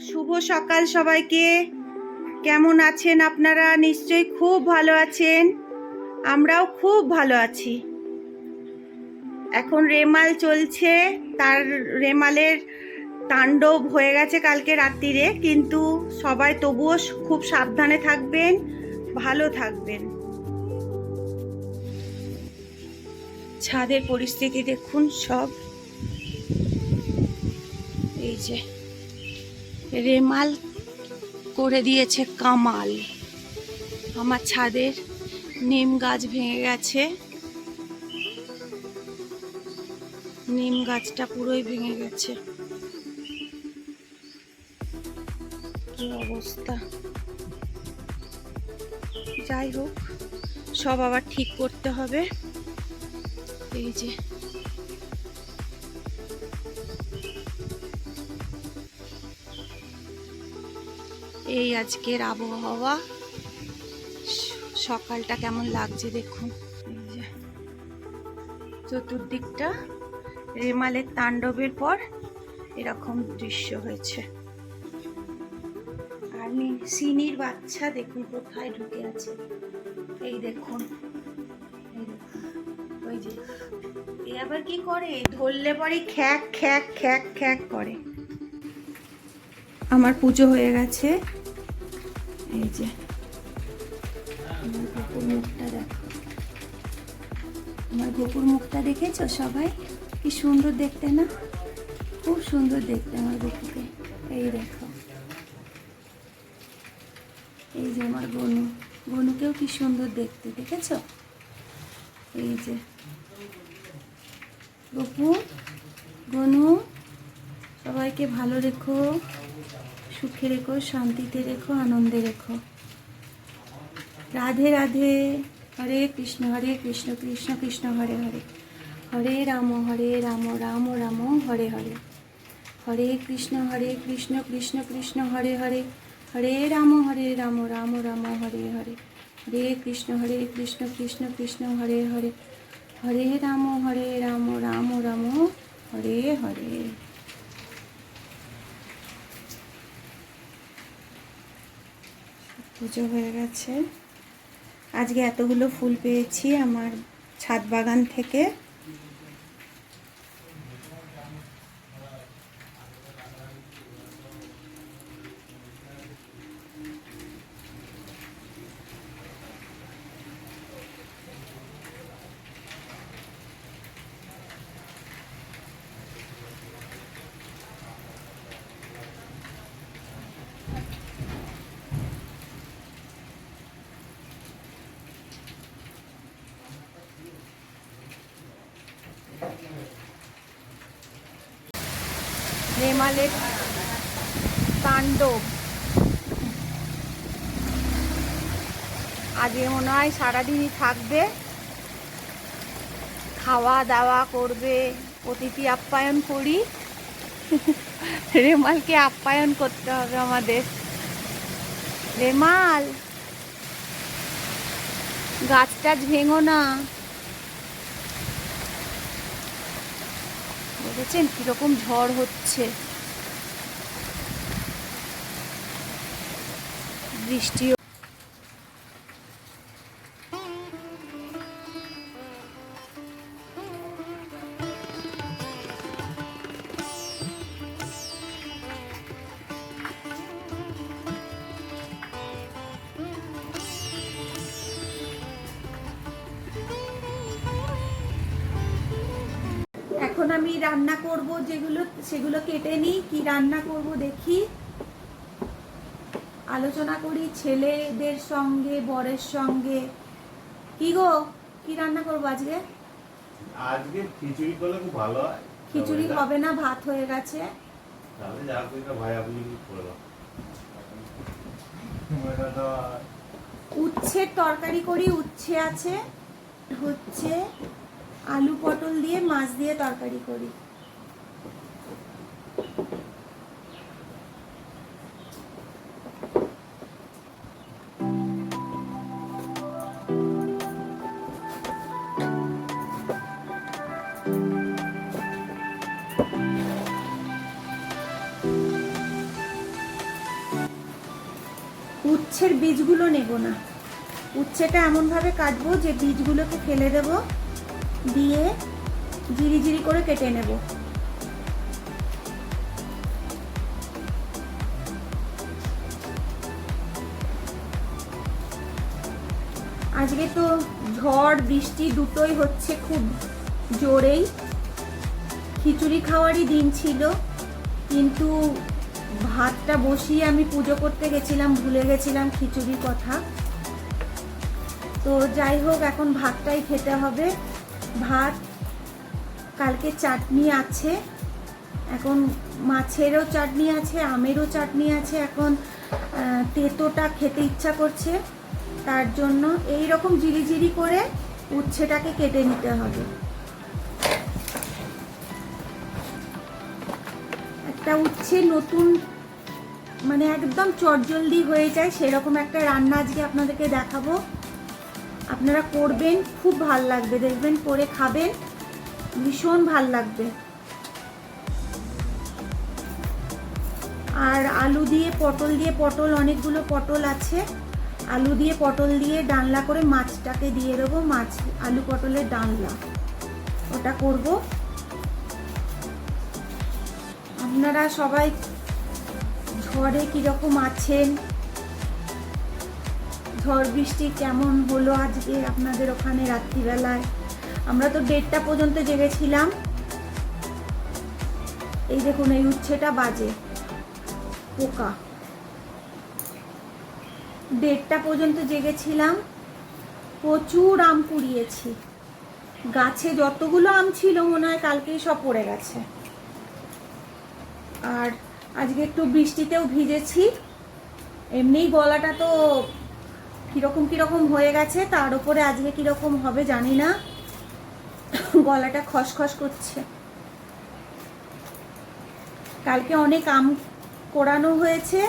শুভ সকাল সবাইকে। কেমন আছেন আপনারা? নিশ্চয়ই খুব ভালো আছেন। আমরাও খুব ভালো আছি। এখন রেমাল চলছে। তার রেমালের তাণ্ডব হয়ে গেছে কালকে রাত্রিরে, কিন্তু সবাই তবুও খুব সাবধানে থাকবেন, ভালো থাকবেন। ছাদের পরিস্থিতি দেখুন সব। এই যে। রেমাল করে দিয়েছে কামাল। আমার ছাদের নিম গাছ ভেঙে গেছে। নিম গাছটা পুরোই ভেঙে গেছে। অবস্থা? যাই হোক, সব আবার ঠিক করতে হবে। এই যে এই আজকের আবহাওয়া। সকালটা কেমন লাগছে দেখুন। চতুর্দিকটা রেমালের তাণ্ডবের পর এরকম দৃশ্য হয়েছে। আর সিনির বাচ্চা দেখুন কোথায় ঢুকে আছে। এই দেখুন। ওই যে। এ আবার কি করে? ধরলে পরে খ্যাক খ্যাক খ্যাক খ্যাক করে। আমার পুজো হয়ে গেছে। এই যে। গোপুর মুখটা দেখো। আমার গোপুর মুখটা দেখেছ সবাই? কি সুন্দর দেখতে না? খুব সুন্দর দেখতে আমার গোপুকে। এই দেখো। এই যে আমার গনু। গনুকেও কি সুন্দর দেখতে, দেখেছ? এই যে। গপু, গনু, সবাইকে ভালো রেখো। সুখে রেখো, শান্তিতে রেখো, আনন্দে রেখো। রাধে রাধে, হরে কৃষ্ণ হরে কৃষ্ণ কৃষ্ণ কৃষ্ণ, হরে হরে। হরে রাম হরে রাম রাম রাম, হরে হরে। হরে কৃষ্ণ হরে কৃষ্ণ কৃষ্ণ কৃষ্ণ, হরে হরে। হরে রাম হরে রাম রাম রাম, হরে হরে। হরে কৃষ্ণ হরে কৃষ্ণ কৃষ্ণ কৃষ্ণ, হরে হরে। হরে রাম হরে রাম রাম রাম, হরে হরে। পুজো হয়ে গেছে। আজকে এতগুলো ফুল পেয়েছি আমার ছাদ বাগান থেকে। রেমালের তাণ্ডব। আজকে মনে হয় সারাদিনই থাকবে। খাওয়া দাওয়া করবে, অতিথি আপ্যায়ন করি। রেমালকে আপ্যায়ন করতে হবে আমাদের। রেমাল! গাছ টাছ ভেঙো না। দেখেছেন? কীরকম ঝড় হচ্ছে? বৃষ্টি এখন আমি রান্না করব যেগুলো সেগুলো কেটে নিই কি রান্না করব দেখি। আলোচনা করি ছেলেদের সঙ্গে বরের সঙ্গে। কি গো কি রান্না করব আজকে? আজকে খিচুড়ি করলে খুব ভালো হয়। খিচুড়ি হবে না ভাত হয়ে গেছে। তাহলে যা করি না ভাই আপনি করে দাও এটা উচ্ছের তরকারি করি উচ্ছে আছে হচ্ছে। আলু পটল দিয়ে, মাছ দিয়ে তরকারি করি। উচ্ছের বীজগুলো নেব না। উচ্ছেটা এমনভাবে কাটবো যে বীজগুলোকে ফেলে দেব। দিয়ে জিরি জিরি করে কেটে নেব। আজকে তো ঝড়, বৃষ্টি দুটোই হচ্ছে খুব জোরেই। খিচুড়ি খাওয়ারই দিন ছিল, কিন্তু ভাতটা বসিয়ে আমি পুজো করতে গেছিলাম, ভুলে গেছিলাম খিচুড়ির কথা। তো যাই হোক, এখন ভাতটাই খেতে হবে। ভাত, কালকে চাটনি আছে। এখন মাছেরও চাটনি আছে, আমেরও চাটনি আছে। এখন তেঁতোটা খেতে ইচ্ছা করছে। তার জন্য এই রকম জিরি জিরি করে উচ্ছেটাকে কেটে নিতে হবে। একটা উচ্ছে নতুন মানে একদম চটজলদি হয়ে যায়, সেরকম একটা রান্না আজকে আপনাদেরকে দেখাবো। আপনারা করবেন, খুব ভালো লাগবে। দেখবেন করে খাবেন, ভীষণ ভালো লাগবে। আর আলু দিয়ে পটল দিয়ে, পটল অনেকগুলো পটল আছে। আলু দিয়ে পটল দিয়ে ডালনা করে মাছটাকে দিয়ে দেবো, মাছ, আলু পটলের ডানলা। ওটা করব। আপনারা সবাই ঝড়ে কীরকম আছেন? ঝড় বৃষ্টি কেমন হলো আজকে আপনাদের ওখানে রাত্রিবেলায়? আমরা তো দেড়টা পর্যন্ত জেগেছিলাম। এই দেখুন, এই উচ্ছেটা বাজে। পোকা। দেড়টা পর্যন্ত জেগেছিলাম। প্রচুর আম কুড়িয়েছি। গাছে যতগুলো আম ছিল মনে হয় কালকেই সব পড়ে গেছে। আর আজকে একটু বৃষ্টিতেও ভিজেছি। এমনিই গলাটা তো কীরকম কীরকম হয়ে গেছে, তার উপরে আজকে কীরকম হবে জানি না। গলাটা খসখস করছে। কালকে অনেক আম কোড়ানো হয়েছে।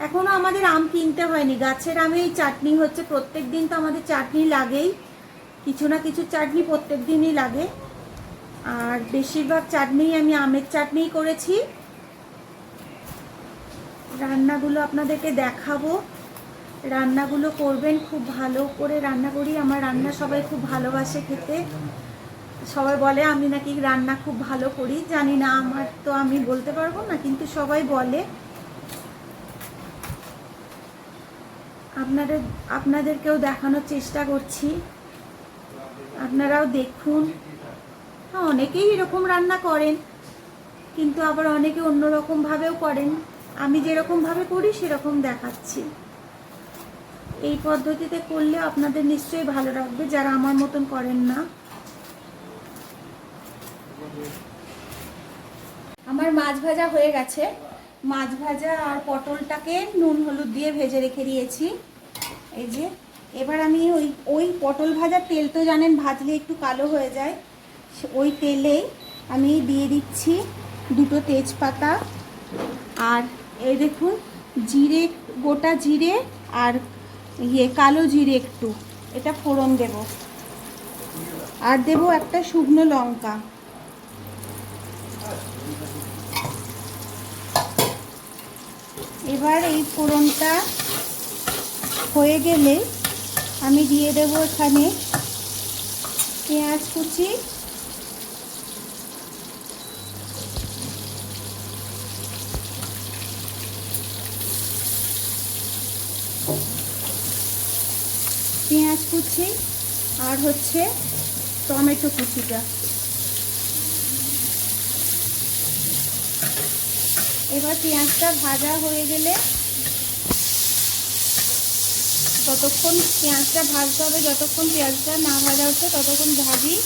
এখনও আমাদের আম কিনতে হয়নি। গাছের আমেই চাটনি হচ্ছে প্রত্যেক দিন তো আমাদের চাটনি লাগেই। কিছু না কিছু চাটনি প্রত্যেক দিনই লাগে। আর বেশিরভাগ চাটনি আমি আমের চাটনিই করেছি। রান্নাগুলো আপনাদেরকে দেখাবো। রান্নাগুলো করবেন, খুব ভালো করে রান্না করি। আমার রান্না সবাই খুব ভালোবাসে খেতে। সবাই বলে, আমি নাকি রান্না খুব ভালো করি। জানি না, আমার তো আমি বলতে পারব না, কিন্তু সবাই বলে। আপনাদের, আপনাদেরকেও দেখানোর চেষ্টা করছি। আপনারাও দেখুন। হ্যাঁ অনেকেই এরকম রান্না করেন, কিন্তু আবার অনেকে অন্যরকমভাবেও করেন। আমি যেরকমভাবে করি, সেরকম দেখাচ্ছি। এই পদ্ধতিতে করলে আপনাদের নিশ্চয়ই ভালো লাগবে, যারা আমার মতন করেন না। আমার মাছ ভাজা হয়ে গেছে। মাছ ভাজা আর পটলটাকে নুন হলুদ দিয়ে ভেজে রেখে দিয়েছি। এই যে, এবার আমি ওই ওই পটল ভাজার তেল তো জানেন, ভাজলে একটু কালো হয়ে যায়। ওই তেলেই আমি দিয়ে দিচ্ছি দুটো তেজপাতা আর এই দেখুন, জিরে, গোটা জিরে আর ইয়ে কালো জিরে একটু। এটা ফোড়ন দেব। আর দেব একটা শুকনো লঙ্কা। এবার এই ফোড়নটা হয়ে গেলে আমি দিয়ে দেবো এখানে পেঁয়াজ কুচি পেঁয়াজ কুচি আর হচ্ছে টমেটো কুচিটা। এবার পেঁয়াজটা ভাজা হয়ে গেলে ততক্ষণ পেঁয়াজটা ভাজতে হবে, যতক্ষণ পেঁয়াজটা না ভাজা হচ্ছে, ততক্ষণ ভাজি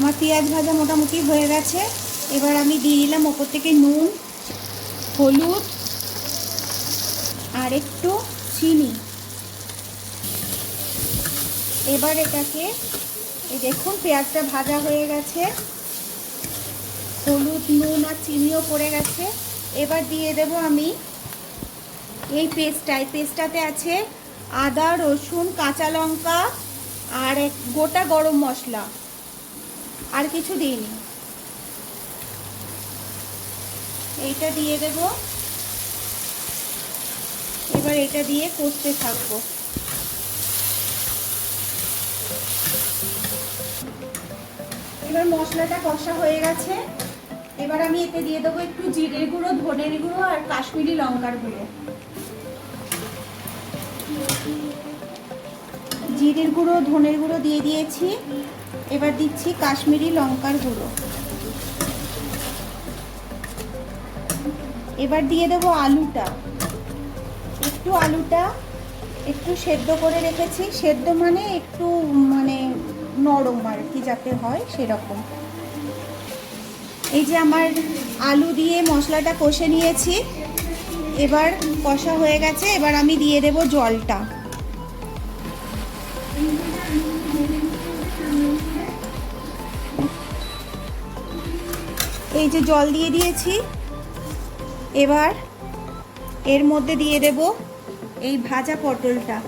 আমার পেঁয়াজ ভাজা মোটামুটি হয়ে গেছে। এবার আমি দিয়ে দিলাম ওপর থেকে নুন, হলুদ, আর একটু চিনি। এবার এটাকে, এই দেখুন পেঁয়াজটা ভাজা হয়ে গেছে। হলুদ, নুন আর চিনিও পড়ে গেছে। এবার দিয়ে দেব আমি এই পেস্টটা। এই পেস্টটাতে আছে আদা, রসুন, কাঁচা লঙ্কা আর এক গোটা গরম মশলা। আর কিছু দিইনি। এইটা দিয়ে দেব। এবার এটা দিয়ে কষতে থাকব। এবার মশলাটা কষা হয়ে গেছে। এবার আমি এতে দিয়ে দেবো একটু জিরের গুঁড়ো, ধনের গুঁড়ো আর কাশ্মীরি লঙ্কার গুঁড়ো। জিরের গুঁড়ো, ধনের গুঁড়ো দিয়ে দিয়েছি। এবার দিচ্ছি কাশ্মীরি লঙ্কার গুঁড়ো। এবার দিয়ে দেবো আলুটা। একটু আলুটা একটু সেদ্ধ করে রেখেছি। সেদ্ধ মানে একটু মানে নরম আর কি যাতে হয় সেরকম। এই যে আমার আলু দিয়ে মশলাটা কষে নিয়েছি। এবার কষা হয়ে গেছে। এবার আমি দিয়ে দেব জলটা। এই যে জল দিয়ে দিয়েছি, এবার এর মধ্যে দিয়ে দেব এই ভাজা পটলটা।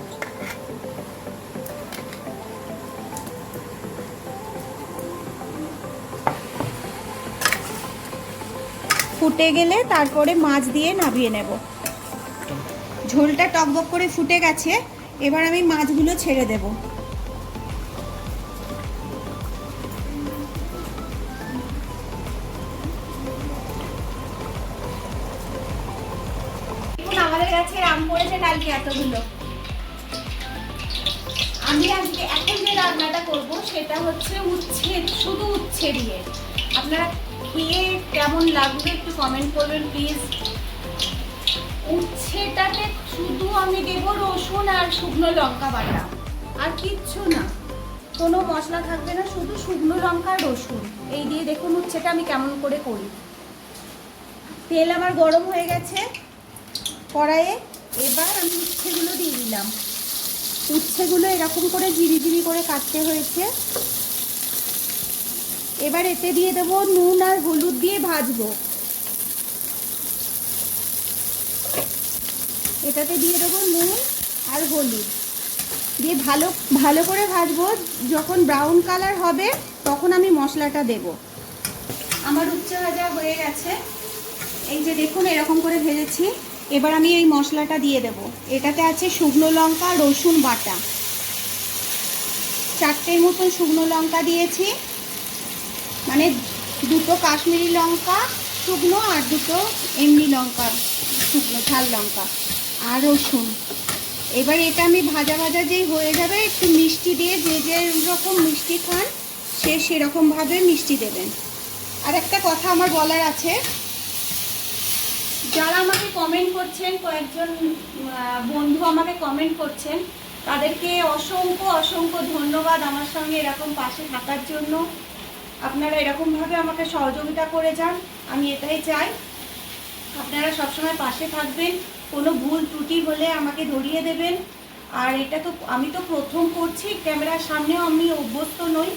ফুটে গেলে তারপরে মাছ দিয়ে নামিয়ে নেব। ঝোলটা টকবক করে ফুটে গেছে, এবার আমি মাছগুলো ছেড়ে দেব। এতগুলো। আমি আজকে এখন যে রান্নাটা করব, সেটা হচ্ছে উচ্ছে শুধু উচ্ছে দিয়ে আপনারা খেয়ে কেমন লাগবে একটু কমেন্ট করবেন প্লিজ উচ্ছেটাতে শুধু আমি দেব রসুন আর শুকনো লঙ্কা বাটা। আর কিচ্ছু না। কোনো মশলা থাকবে না, শুধু শুকনো লঙ্কা আর রসুন। এই দিয়ে দেখুন উচ্ছেটা আমি কেমন করে করি। তেল আমার গরম হয়ে গেছে। কড়াইয়ে এবার আমি উচ্ছেগুলো দিয়ে দিলাম। উচ্ছেগুলো এরকম করে জিরি জিরি করে কাটতে হয়েছে। এবার এতে দিয়ে দেবো নুন আর হলুদ দিয়ে ভাজবো। এটাতে দিয়ে দেবো নুন আর হলুদ। দিয়ে ভালো ভালো করে ভাজবো। যখন ব্রাউন কালার হবে, তখন আমি মশলাটা দেব। আমার উচ্চ ভাজা হয়ে গেছে। এই যে দেখুন, এরকম করে ভেজেছি। এবার আমি এই মশলাটা দিয়ে দেব। এটাতে আছে শুকনো লঙ্কা, রসুন বাটা। চারটের মতন শুকনো লঙ্কা দিয়েছি। মানে দুটো কাশ্মীরি লঙ্কা শুকনো আর দুটো এমনি লঙ্কা শুকনো, ঝাল লঙ্কা আর রসুন। এবার এটা আমি ভাজা ভাজা যেই হয়ে যাবে, একটু মিষ্টি দিয়ে যে যে রকম মিষ্টি খান, সে সেরকমভাবে মিষ্টি দেবেন। আর একটা কথা আমার বলার আছে যারা আমাকে কমেন্ট করছেন, কয়েকজন বন্ধু আমাকে কমেন্ট করছেন, তাদেরকে অসংখ্য অসংখ্য ধন্যবাদ আমার সঙ্গে এরকম পাশে থাকার জন্য। আপনারা এরকমভাবে আমাকে সহযোগিতা করে যান, আমি এটাই চাই। আপনারা সবসময় পাশে থাকবেন, কোনো ভুল ত্রুটি হলে আমাকে ধরিয়ে দেবেন। আর এটা তো, আমি তো প্রথম করছি, ক্যামেরার সামনেও আমি অভ্যস্ত নই,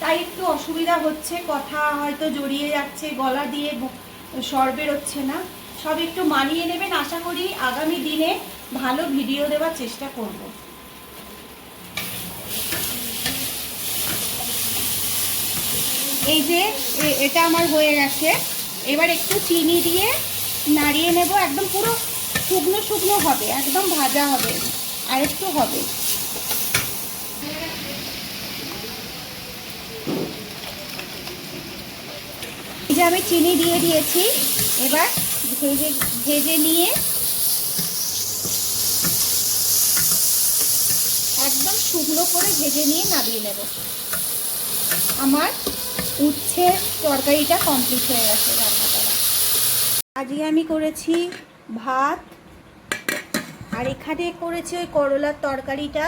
তাই একটু অসুবিধা হচ্ছে, কথা হয়তো জড়িয়ে যাচ্ছে, গলা দিয়ে স্বর বেরোচ্ছে না। সব একটু মানিয়ে নেবেন। আশা করি আগামী দিনে ভালো ভিডিও দেওয়ার চেষ্টা করব। এই যে এটা আমার হয়ে গেছে। এবার একটু চিনি দিয়ে নাড়িয়ে নেব। একদম পুরো শুকনো শুকনো হবে, একদম ভাজা হবে, আর একটু হবে। যে আমি চিনি দিয়ে দিয়েছি। এবার ভেজে ভেজে নিয়ে একদম শুকনো করে ভেজে নিয়ে নামিয়ে নেব। আমার উচ্ছের তরকারিটা কমপ্লিট হয়ে গেছে রান্না করা আজকে আমি করেছি ভাত, আর এখানে করেছি ওই করলার তরকারিটা।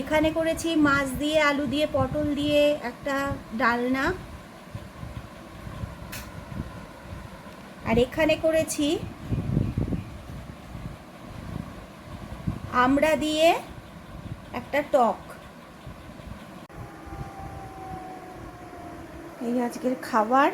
এখানে করেছি মাছ দিয়ে, আলু দিয়ে, পটল দিয়ে একটা ডালনা। আর এখানে করেছি আমরা দিয়ে একটা টক। এই আজকের খাবার।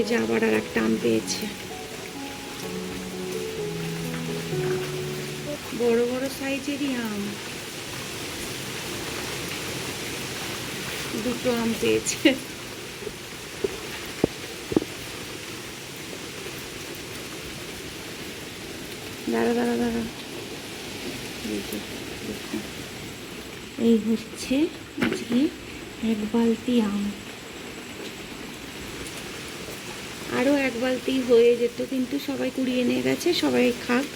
ওই যে আবার আর একটা আম পেয়েছে। বড় বড় সাইজেরই আম। দুটো আম পেয়েছে। দাঁড়া দাঁড়া দাঁড়া। এই হচ্ছে আজকে এক বালতি আম। আরও এক বালতি হয়ে যেত, কিন্তু সবাই কুড়িয়ে নিয়ে গেছে, সবাই খাক।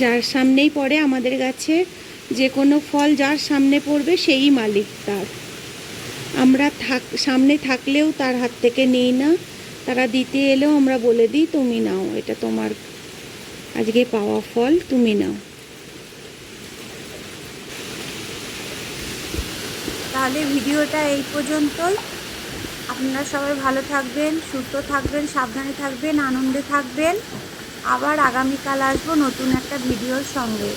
যার সামনেই পড়ে আমাদের গাছে, যে কোনো ফল যার সামনে পড়বে সেই মালিক তার। আমরা থাক, সামনে থাকলেও তার হাত থেকে নিই না। তারা দিতে এলেও আমরা বলে দিই, তুমি নাও, এটা তোমার আজকে পাওয়া ফল, তুমি নাও। তাহলে ভিডিওটা এই পর্যন্তই। আপনারা সবাই ভালো থাকবেন, সুস্থ থাকবেন, সাবধানে থাকবেন, আনন্দে থাকবেন। আবার আগামীকাল আসব নতুন একটা ভিডিওর সঙ্গে।